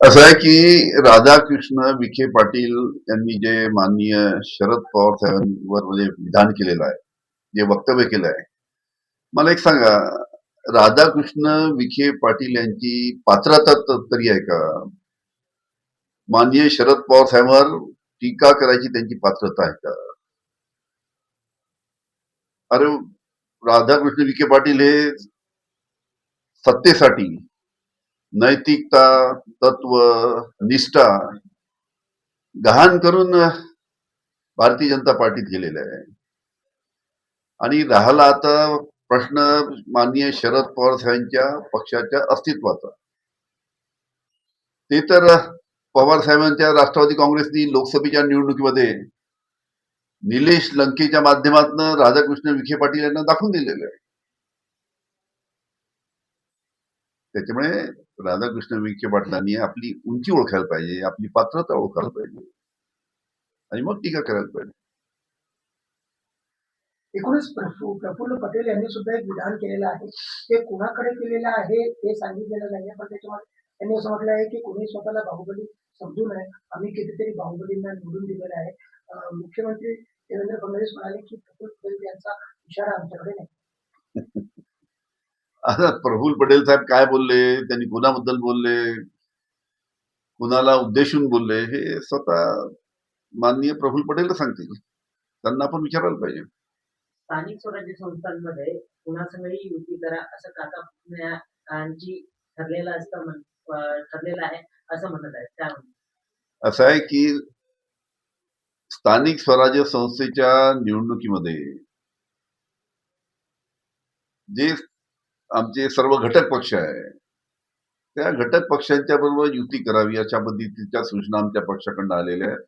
असं आहे की राधाकृष्ण विखे पाटील यांनी जे माननीय शरद पवार साहेबांवर म्हणजे विधान केलेलं आहे जे वक्तव्य केलं आहे मला एक सांगा राधाकृष्ण विखे पाटील यांची पात्रता तरी आहे का? माननीय शरद पवार साहेबांवर टीका करायची त्यांची पात्रता आहे का? अरे राधाकृष्ण विखे पाटील हे सत्तेसाठी नैतिकता तत्व निष्ठा गहाण करून भारतीय जनता पार्टीत गेलेले आहे. आणि राहिला आता प्रश्न माननीय शरद पवार साहेबांच्या पक्षाच्या अस्तित्वाचा. ते तर पवार साहेबांच्या राष्ट्रवादी काँग्रेसनी लोकसभेच्या निवडणुकीमध्ये निलेश लंकेच्या माध्यमातून राधाकृष्ण विखे पाटील यांना दाखवून दिलेलं आहे. त्याच्यामुळे राधाकृष्ण विखे पाटलांनी आपली उंची ओळखायला पाहिजे आपली पात्रता ओळखायला पाहिजे. आणि मग टीका करायला पाहिजे. एकूणच प्रफु- प्रफुल्ल पटेल यांनी सुद्धा एक विधान केलेलं आहे. ते कुणाकडे केलेलं आहे ते सांगितलेलं नाही पण त्याच्यामध्ये त्यांनी असं म्हटलं आहे की कोणी स्वतःला बाहुबली समजू नये. आम्ही कितीतरी बाहुबलींना निवडून दिलेलं आहे. मुख्यमंत्री देवेंद्र फडणवीस म्हणाले की प्रफुल्ल पटेल यांचा इशारा आमच्याकडे नाही. आता प्रफुल्ल पटेल साहेब काय बोलले? त्यांनी कुणाबद्दल बोलले? कुणाला उद्देशून बोलले? हे स्वतः माननीय प्रफुल्ल पटेल सांगतील. त्यांना आपण विचारायला पाहिजे. स्थानिक स्वराज्य संस्थांमध्ये कुणासंगही युती करा असं काका यांची ठरलेलं असतं ठरलेलं आहे असं म्हणत आहेत. त्यामध्ये असं आहे की स्थानिक स्वराज्य संस्थेच्या निवडणुकीमध्ये जे आमचे सर्व घटक पक्ष आहे. त्या घटक पक्षांच्या बरोबर युती करावी अशा पद्धतीच्या सूचना आमच्या पक्षाकडनं आलेल्या आहेत.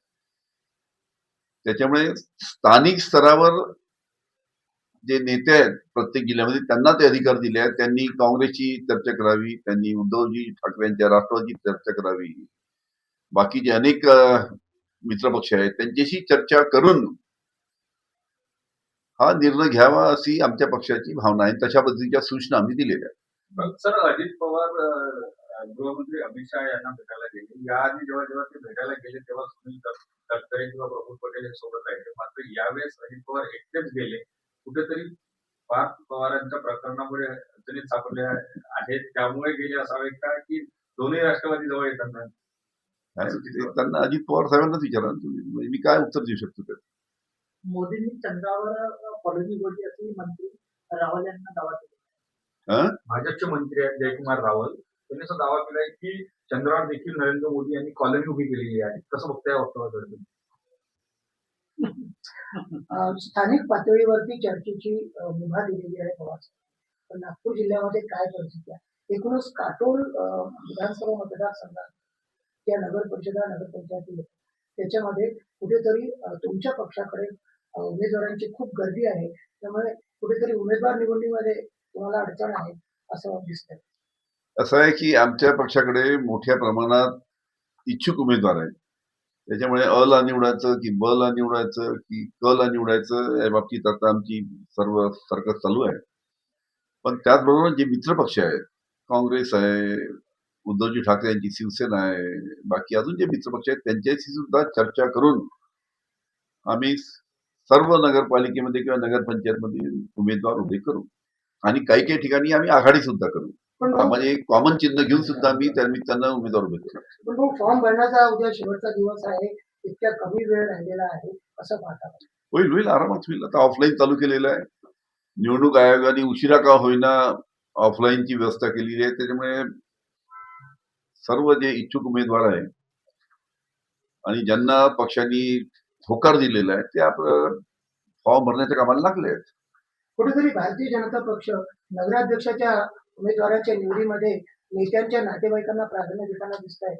त्याच्यामुळे स्थानिक स्तरावर जे नेते आहेत प्रत्येक जिल्ह्यामध्ये त्यांना ते अधिकार दिले आहेत. त्यांनी काँग्रेसची चर्चा करावी त्यांनी उद्धवजी ठाकरेंच्या राष्ट्रवादीची चर्चा करावी. बाकीचे अनेक मित्रपक्ष आहेत त्यांच्याशी चर्चा करून हा निर्णय घ्यावा अशी आमच्या पक्षाची भावना आहे. तशा पद्धतीच्या सूचना आम्ही दिलेल्या आहेत. सर अजित पवार गृहमंत्री अमित शहा यांना भेटायला गेले. याआधी जेव्हा जेव्हा ते भेटायला गेले तेव्हा सुनील तट- तटकरे किंवा प्रफुल्ल पटेल हे सोबत राहिले मात्र यावेळेस अजित पवार एकटेच गेले. कुठेतरी पार्थ पवारांच्या प्रकरणामुळे अडचणीत सापडले आहेत. त्यामुळे गेले असावे का की दोन्ही राष्ट्रवादी जवळ येताना त्यांना अजित पवार साहेबांनाच विचारा तुम्ही. म्हणजे मी काय उत्तर देऊ शकतो मोदींनी चंद्रावर कॉलनी बोलली असे मंत्री राहुल यांना दावा केला. भाजपचे मंत्री आहेत जयकुमार रावल. त्यांनी असा दावा केलाय की चंद्रावर देखील नरेंद्र मोदी यांनी कॉलनी उभी केलेली आहे. कसं बघताय या वक्तव्याकडे स्थानिक पातळीवरती चर्चेची मुभा दिलेली आहे पवार साहेब. पण नागपूर जिल्ह्यामध्ये काय परिस्थिती आहे? एकूणच काटोल विधानसभा मतदारसंघात त्या नगर परिषदा नगरपंचायती आहेत. त्याच्यामध्ये कुठेतरी तुमच्या पक्षाकडे उमेदवारांची खूप गर्दी आहे. त्यामुळे कुठेतरी उमेदवार निवडणीमध्ये तुम्हाला अडचण आहे असं दिसतंय. असं आहे की आमच्या पक्षाकडे मोठ्या प्रमाणात इच्छुक उमेदवार आहेत. त्याच्यामुळे अ ला निवडायचं की ब ला निवडायचं की क ला निवडायचं या बाबतीत आता आमची सर्व सरकार चालू आहे. पण त्याचबरोबर जे मित्रपक्ष आहेत काँग्रेस आहे उद्धवजी ठाकरे यांची शिवसेना आहे बाकी अजून जे मित्रपक्ष आहेत त्यांच्याशी सुद्धा चर्चा करून आम्ही सर्व नगरपालिकेमध्ये किंवा नगरपंचायतमध्ये उमेदवार उभे करू. आणि काही काही ठिकाणी आम्ही आघाडी सुद्धा करू. म्हणजे कॉमन चिन्ह घेऊन सुद्धा आम्ही त्या निमित्तानं उमेदवार उभे करू. फॉर्म भरण्याचा उद्या शेवटचा दिवस आहे. इतक्या कमी वेळ राहिलेला आहे. असं पाहता. होईल होईल. आरामात होईल. आता ऑफलाईन चालू केलेलं आहे. निवडणूक आयोगाने उशिरा का होईना ऑफलाईनची व्यवस्था केलेली आहे. त्याच्यामुळे सर्व जे इच्छुक उमेदवार आहेत आणि ज्यांना पक्षांनी होकार दिलेला आहे ते आपलं फॉर्म भरण्याच्या कामाला लागले आहेत कुठेतरी भारतीय जनता पक्ष नगराध्यक्षाच्या उमेदवारांच्या निवडीमध्ये नेत्यांच्या नातेवाईकांना प्राधान्य देताना दिसत आहे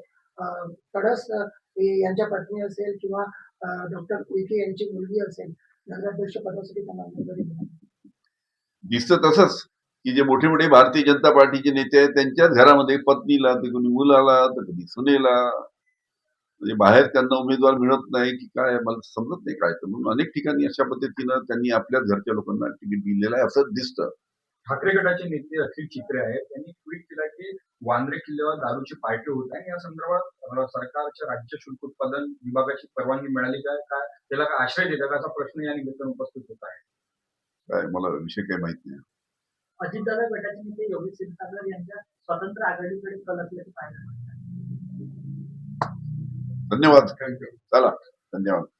हे यांच्या पत्नी असेल किंवा डॉक्टर उईके यांची मुलगी असेल नगराध्यक्ष पदासाठी त्यांना उमेदवारी. दिसतं तसंच की जे मोठे मोठे भारतीय जनता पार्टीचे नेते आहेत त्यांच्याच घरामध्ये पत्नीला तर कोणी मुलाला तर कधी सुनेला म्हणजे बाहेर त्यांना उमेदवार मिळत नाही की काय मला समजत नाही काय. तर म्हणून अनेक ठिकाणी अशा पद्धतीनं त्यांनी आपल्याच घरच्या लोकांना तिकीट दिलेलं आहे असं दिसतं. ठाकरे गटाचे नेते अखिल चित्रे आहेत. त्यांनी ट्विट केला की वांद्रे किल्ल्यावर दारूची पार्टी होत आहे. आणि या संदर्भात सरकारच्या राज्य शुल्क उत्पादन विभागाची परवानगी मिळाली काय काय त्याला काय आश्रय देतात असा प्रश्न या निमित्तानं उपस्थित होत आहे. काय मला विषय काही माहीत नाही. अजितदादा गटाचे नेते योगेश क्षीरसागर यांच्या स्वतंत्र आघाडीकडे कल असल्याचं पाहायला धन्यवाद. चला. धन्यवाद.